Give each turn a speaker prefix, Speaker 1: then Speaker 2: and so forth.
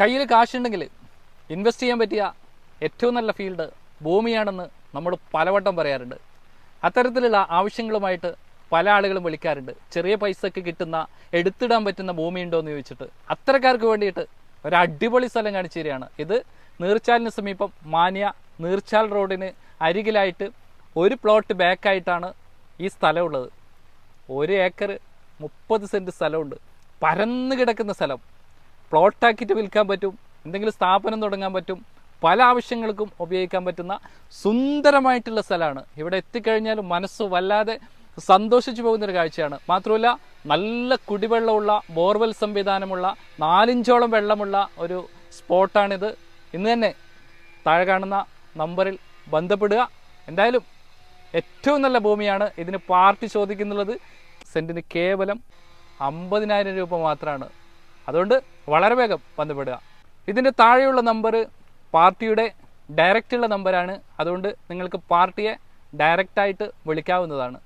Speaker 1: കയ്യിൽ കാശുണ്ടെങ്കിൽ ഇൻവെസ്റ്റ് ചെയ്യാൻ പറ്റിയ ഏറ്റവും നല്ല ഫീൽഡ് ഭൂമിയാണെന്ന് നമ്മൾ പലവട്ടം പറയാറുണ്ട്. അത്തരത്തിലുള്ള ആവശ്യങ്ങളുമായിട്ട് പല ആളുകളും വിളിക്കാറുണ്ട്. ചെറിയ പൈസക്ക് കിട്ടുന്ന എടുത്തിടാൻ പറ്റുന്ന ഭൂമി ഉണ്ടോ എന്ന് ചോദിച്ചിട്ട്. അത്തരക്കാർക്ക് വേണ്ടിയിട്ട് ഒരു അടിപൊളി സ്ഥലം കാണിച്ചു തരികയാണ്. ഇത് നീർച്ചാലിന് സമീപം മാന്യ നീർച്ചാൽ റോഡിന് അരികിലായിട്ട് ഒരു പ്ലോട്ട് ബാക്കായിട്ടാണ് ഈ സ്ഥലമുള്ളത്. ഒരു ഏക്കർ മുപ്പത് സെന്റ് സ്ഥലമുണ്ട്. പരന്ന് കിടക്കുന്ന സ്ഥലം. പ്ലോട്ടാക്കിയിട്ട് വിൽക്കാൻ പറ്റും എന്തെങ്കിലും സ്ഥാപനം തുടങ്ങാൻ പറ്റും പല ആവശ്യങ്ങൾക്കും ഉപയോഗിക്കാൻ പറ്റുന്ന സുന്ദരമായിട്ടുള്ള സ്ഥലമാണ്. ഇവിടെ എത്തിക്കഴിഞ്ഞാൽ മനസ്സ് വല്ലാതെ സന്തോഷിച്ചു പോകുന്നൊരു കാഴ്ചയാണ്. മാത്രമല്ല നല്ല കുടിവെള്ളമുള്ള ബോർവെൽ സംവിധാനമുള്ള നാലിഞ്ചോളം വെള്ളമുള്ള ഒരു സ്പോട്ടാണിത്. ഇന്ന് തന്നെ താഴെ കാണുന്ന നമ്പറിൽ ബന്ധപ്പെടുക. എന്തായാലും ഏറ്റവും നല്ല ഭൂമിയാണ് ഇതിന് പാർട്ടി ചോദിക്കുന്നുള്ളത്. സെന്റിന് കേവലം അമ്പതിനായിരം രൂപ മാത്രമാണ്. അതുകൊണ്ട് വളരെ വേഗം ബന്ധപ്പെടുക ഇതിന്റെ താഴെയുള്ള നമ്പർ പാർട്ടിയുടെ ഡയറക്റ്റുള്ള നമ്പറാണ്. അതുകൊണ്ട് നിങ്ങൾക്ക് പാർട്ടിയെ ഡയറക്റ്റായിട്ട് വിളിക്കാവുന്നതാണ്.